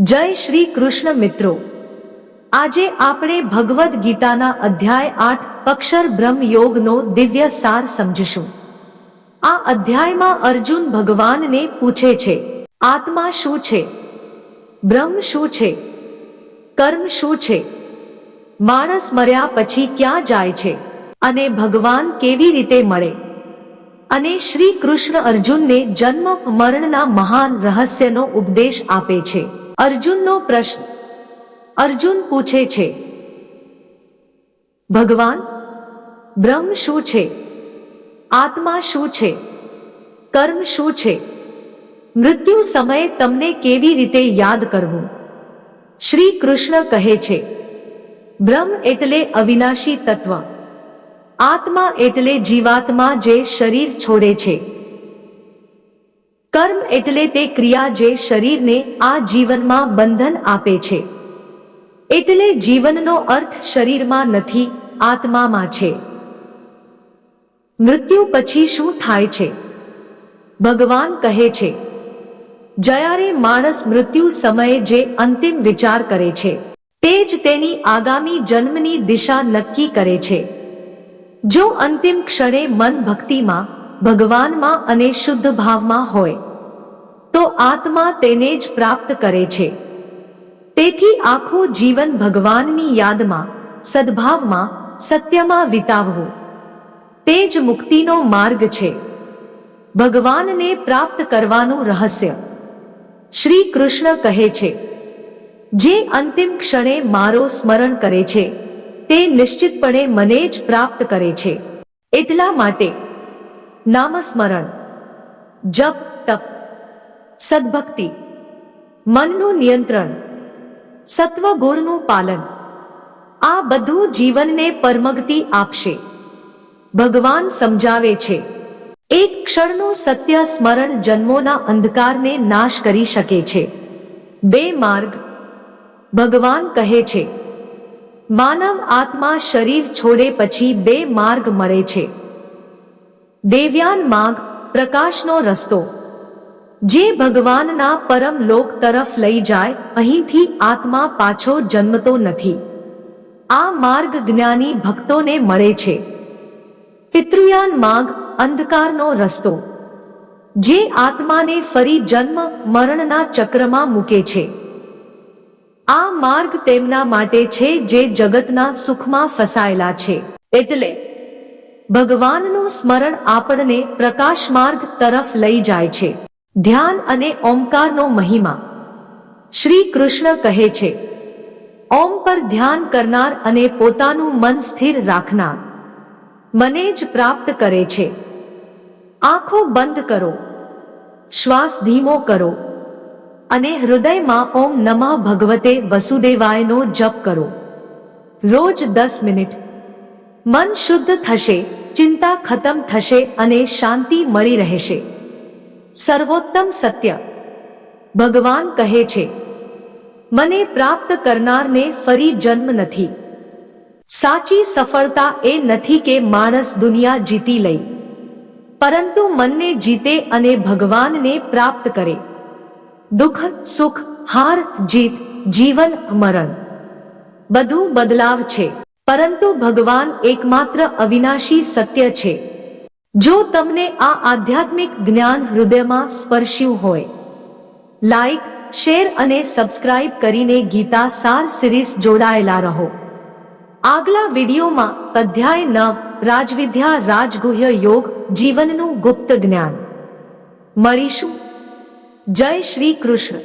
જય શ્રી કૃષ્ણ મિત્રો. આજે આપણે ભગવદ્ ગીતાના અધ્યાય આઠ અક્ષર બ્રહ્મ યોગનો દિવ્ય સાર સમજીશું. આ અધ્યાયમાં અર્જુન ભગવાનને પૂછે છે, આત્મા શું છે? બ્રહ્મ શું છે? કર્મ શું છે? માણસ મર્યા પછી ક્યાં જાય છે? અને ભગવાન કેવી રીતે મળે? અને શ્રી કૃષ્ણ અર્જુનને જન્મ મરણના મહાન રહસ્યનો ઉપદેશ આપે છે. અર્જુનનો પ્રશ્ન. અર્જુન પૂછે છે, ભગવાન, બ્રહ્મ શું છે? આત્મા શું છે? કર્મ શું છે? મૃત્યુ સમયે તમને કેવી રીતે યાદ કરવું? શ્રી કૃષ્ણ કહે છે, બ્રહ્મ એટલે અવિનાશી તત્વ. આત્મા એટલે જીવાત્મા જે શરીર છોડે છે. કર્મ એટલે તે ક્રિયા જે શરીરને આ જીવનમાં બંધન આપે છે. એટલે જીવનનો અર્થ શરીરમાં નથી, આત્મામાં છે. મૃત્યુ પછી શું થાય છે? ભગવાન કહે છે, જયારે માણસ મૃત્યુ સમયે જે અંતિમ વિચાર કરે છે, તે જ તેની આગામી જન્મની દિશા નક્કી કરે છે. જો અંતિમ ક્ષણે મન ભક્તિમાં, ભગવાનમાં અને શુદ્ધ ભાવમાં હોય તો આત્મા તેને જ પ્રાપ્ત કરે છે. તેથી આખું જીવન ભગવાનની યાદમાં, સદભાવમાં, સત્યમાં વિતાવવું, તે જ મુક્તિનો માર્ગ છે. ભગવાનને પ્રાપ્ત કરવાનું રહસ્ય. શ્રી કૃષ્ણ કહે છે, જે અંતિમ ક્ષણે મારો સ્મરણ કરે છે, તે નિશ્ચિતપણે મને જ પ્રાપ્ત કરે છે. એટલા માટે, નામસ્મરણ, જપ સદભક્તિ, મનનું નિયંત્રણ, સત્વગુણનું પાલન. આ બધું જીવનને પરમગતિ આપશે. ભગવાન સમજાવે છે, એક ક્ષણનું સત્ય સ્મરણ જન્મોના અંધકારને નાશ કરી શકે છે. બે માર્ગ, ભગવાન કહે છે, માનવ આત્મા શરીર છોડે પછી બે માર્ગ મળે છે. દેવ્યાન માર્ગ, પ્રકાશનો રસ્તો. જે ભગવાનના પરમ લોક તરફ લઈ જાય, અહીંથી આત્મા પાછો જન્મતો નથી. આ માર્ગ જ્ઞાની ભક્તોને મળે છે. પિતૃયાન માર્ગ, અંધકારનો રસ્તો. જે આત્માને ફરી જન્મ, મરણના ચક્રમાં મૂકે છે. આ માર્ગ તેમના માટે છે જે જગતના સુખમાં ફસાયેલા છે. એટલે, ભગવાનનું સ્મરણ આપણને પ્રકાશ માર્ગ તરફ લઈ જાય છે. ધ્યાન અને ઓમકારનો મહિમા. શ્રી કૃષ્ણ કહે છે, ઓમ પર ધ્યાન કરનાર અને પોતાનું મન સ્થિર રાખનાર. મને જ પ્રાપ્ત કરે છે. આંખો બંધ કરો. શ્વાસ ધીમો કરો. અને હૃદયમાં ઓમ નમઃ ભગવતે વસુદેવાયનો જપ કરો. રોજ દસ મિનિટ. મન શુદ્ધ થશે, ચિંતા ખતમ થશે અને શાંતિ મળી રહેશે. સર્વોત્તમ સત્ય. ભગવાન કહે છે, મને પ્રાપ્ત કરનારને ફરી જન્મ નથી. સાચી સફળતા એ નથી કે માણસ દુનિયા જીતી લઈ. પરંતુ મનને જીતે અને ભગવાનને પ્રાપ્ત કરે. દુઃખ, સુખ, હાર, જીત, જીવન, મરણ. બધું બદલાવ છે. પરંતુ ભગવાન એકમાત્ર અવિનાશી સત્ય છે. જો તમને આ આધ્યાત્મિક જ્ઞાન હૃદયમાં સ્પર્શ્યું હોય લાઈક શેર અને સબસ્ક્રાઇબ કરીને ગીતા સાર સિરીઝ જોડાયેલા રહો. આગલા વિડીયોમાં અધ્યાય નવ, રાજવિદ્યા રાજગુહ્ય યોગ, જીવનનું ગુપ્ત જ્ઞાન. મળીશું. જય શ્રી કૃષ્ણ.